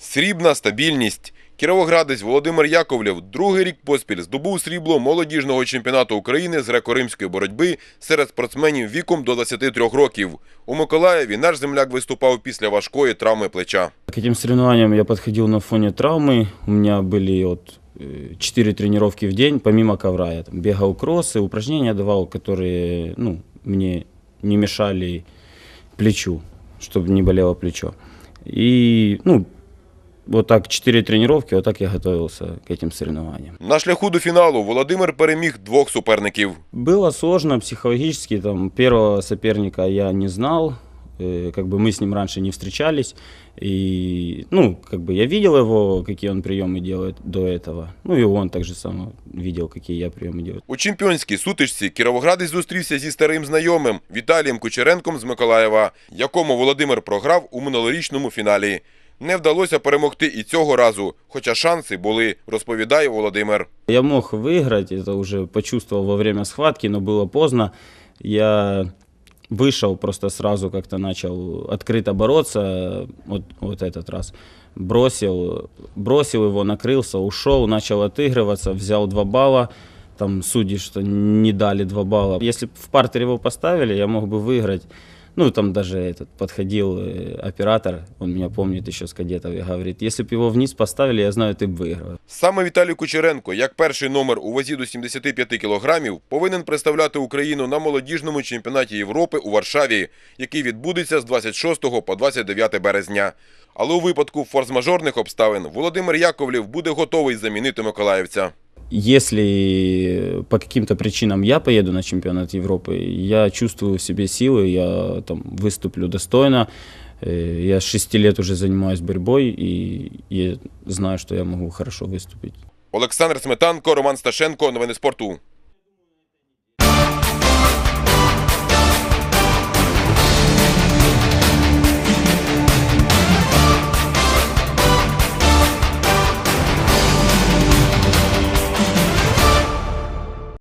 Срібна стабільність. Кіровоградець Володимир Яковлєв другий рік поспіль здобув срібло молодіжного чемпіонату України з греко-римської боротьби серед спортсменів віком до 23 років. У Миколаєві наш земляк виступав після важкої травми плеча. К этим соревнованиям я подходил на фоне травмы. У меня были вот э, четыре тренировки в день, помимо ковра. Я там бегал кроссы, упражнения давал, которые ну, мне не мешали плечу, чтобы не болело плечо. И, ну, вот так четыре тренировки, вот так я готовился к этим соревнованиям. На шляху до фіналу Володимир переміг двох суперників. Было сложно психологически, там первого соперника я не знал, э, как бы мы с ним раньше не встречались, и, ну, как бы я видел его, какие он приемы делает до этого, ну и он так же само видел, какие я приемы делаю. У чемпіонській сутичці Кіровоградець зустрівся зі старим знайомим Віталієм Кучеренком з Миколаєва, якому Володимир програв у минулорічному фіналі. Не вдалося перемогти і цього разу, хоча шанси були, розповідає Володимир. Я мог выиграть, это уже почувствовал во время схватки, но было поздно. Я вышел, просто сразу как-то начал открыто бороться, вот, вот этот раз. Бросил, бросил его, накрылся, ушел, начал отыгрываться, взял два балла. Там судьи, что не дали два балла. Если бы в партер его поставили, я мог бы выиграть. Ну, там даже этот подходил э, оператор, он меня помнит еще с кадетов, и говорит, если бы его вниз поставили, я знаю, ты бы выиграл. Саме Віталій Кучеренко, як перший номер у вазі до 75 кілограмів, повинен представляти Україну на молодіжному чемпіонаті Європи у Варшаві, який відбудеться з 26 по 29 березня. Але у випадку форс-мажорних обставин Володимир Яковлєв буде готовий замінити миколаївця. Если по каким-то причинам я поеду на чемпионат Европы, я чувствую в себе силы, я там выступлю достойно. Э, Я с 6 лет уже занимаюсь борьбой и, и знаю, что я могу хорошо выступить. Олександр Сметанко, Роман Сташенко. Новини спорту.